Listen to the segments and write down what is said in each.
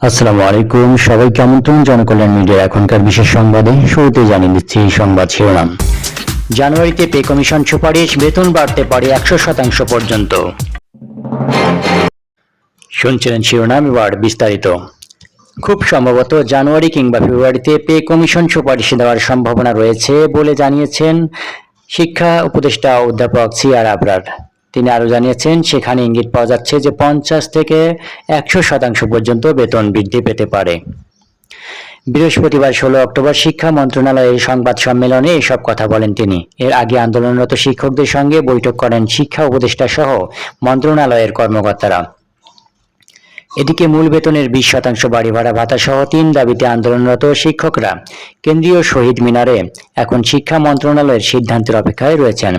আসসালামু আলাইকুম। সবাইকে আমন্ত্রণ জনকল্যাণ মিডিয়ার এখনকার বিশেষ সংবাদে শুরুতে জানিয়ে দিচ্ছি এই সংবাদ শিরোনাম। জানুয়ারিতে পে কমিশন সুপারিশ, বেতন বাড়তে পারে একশো শতাংশ পর্যন্ত। শুনছিলেন শিরোনাম, এবার বিস্তারিত। খুব সম্ভবত জানুয়ারি কিংবা ফেব্রুয়ারিতে পে কমিশন সুপারিশ দেওয়ার সম্ভাবনা রয়েছে বলে জানিয়েছেন শিক্ষা উপদেষ্টা অধ্যাপক সি আর আবরার। তিনি আরও জানিয়েছেন, সেখানে ইঙ্গিত পাওয়া যাচ্ছে যে পঞ্চাশ থেকে একশো শতাংশ পর্যন্ত বেতন বৃদ্ধি পেতে পারে। বৃহস্পতিবার ষোলো অক্টোবর শিক্ষা মন্ত্রণালয়ের সংবাদ সম্মেলনে এসব কথা বলেন তিনি। এর আগে আন্দোলনরত শিক্ষকদের সঙ্গে বৈঠক করেন শিক্ষা উপদেষ্টা সহ মন্ত্রণালয়ের কর্মকর্তারা। এদিকে মূল বেতনের বিশ শতাংশ বাড়ি ভাড়া ভাতা সহ তিন দাবিতে আন্দোলনরত শিক্ষকরা কেন্দ্রীয় শহীদ মিনারে এখন শিক্ষা মন্ত্রণালয়ের সিদ্ধান্তের অপেক্ষায় রয়েছেন।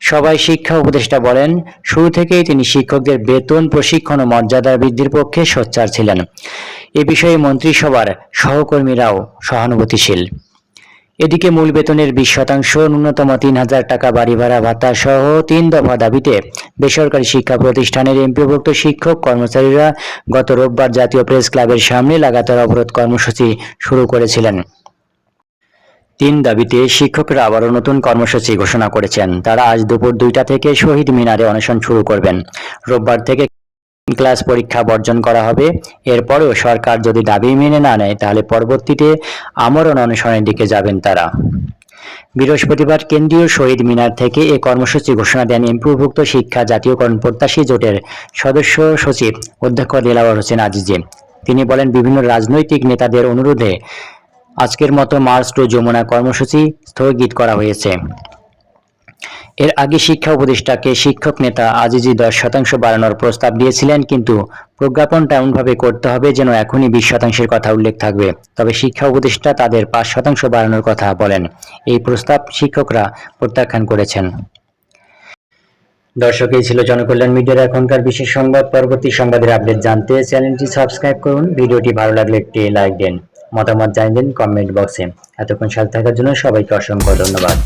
সবাই শিক্ষা উপদেষ্টা বলেন, শুরু থেকেই তিনি শিক্ষকদের বেতন, প্রশিক্ষণ ও মর্যাদা বৃদ্ধির পক্ষে সোচ্চার ছিলেন। এ বিষয়ে মন্ত্রিসভার সহকর্মীরাও সহানুভূতিশীল। এদিকে মূল বেতনের বিশ শতাংশ, ন্যূনতম তিন হাজার টাকা বাড়ি ভাড়া ভাতা সহ তিন দফা দাবিতে বেসরকারি শিক্ষা প্রতিষ্ঠানের এমপিভুক্ত শিক্ষক কর্মচারীরা গত রোববার জাতীয় প্রেস ক্লাবের সামনে লাগাতার অবরোধ কর্মসূচি শুরু করেছিলেন। তিন দাবিতে শিক্ষকরা আবারও নতুন কর্মসূচি ঘোষণা করেছেন। তারা আজ দুপুর দুইটা থেকে শহীদ মিনারে অনশন শুরু করবেন। রোববার থেকে ক্লাস পরীক্ষা বর্জন করা হবে। এরপরেও সরকার যদি দাবি মেনে না নেয়, তাহলে পরবর্তীতে আমরণ অনশনের দিকে যাবেন তারা। বৃহস্পতিবার কেন্দ্রীয় শহীদ মিনার থেকে এ কর্মসূচি ঘোষণা দেন এমপিভুক্ত শিক্ষা জাতীয়করণ প্রত্যাশী জোটের সদস্য সচিব অধ্যক্ষ দেলাওয়ার হোসেন আজিজে। তিনি বলেন, বিভিন্ন রাজনৈতিক নেতাদের অনুরোধে আজকের মতো মার্চ টু যমুনা কর্মসূচি স্থগিত করা হয়েছে। এর আগে শিক্ষা উপদেষ্টাকে শিক্ষক নেতা আজিজি দশ শতাংশ বাড়ানোর প্রস্তাব দিয়েছিলেন, কিন্তু প্রজ্ঞাপনটা এমনভাবে করতে হবে যেন এখনই বিশ শতাংশের কথা উল্লেখ থাকবে। তবে শিক্ষা উপদেষ্টা তাদের পাঁচ শতাংশ বাড়ানোর কথা বলেন। এই প্রস্তাব শিক্ষকরা প্রত্যাখ্যান করেছেন। দর্শক, এই ছিল জনকল্যাণ মিডিয়ার এখনকার বিশেষ সংবাদ। পরবর্তী সংবাদের আপডেট জানতে চ্যানেলটি সাবস্ক্রাইব করুন। ভিডিওটি ভালো লাগলে একটি লাইক দিন। মতামত জানিয়ে দিন কমেন্ট বক্সে। এতক্ষণ সাথে থাকার জন্য সবাইকে অসংখ্য ধন্যবাদ।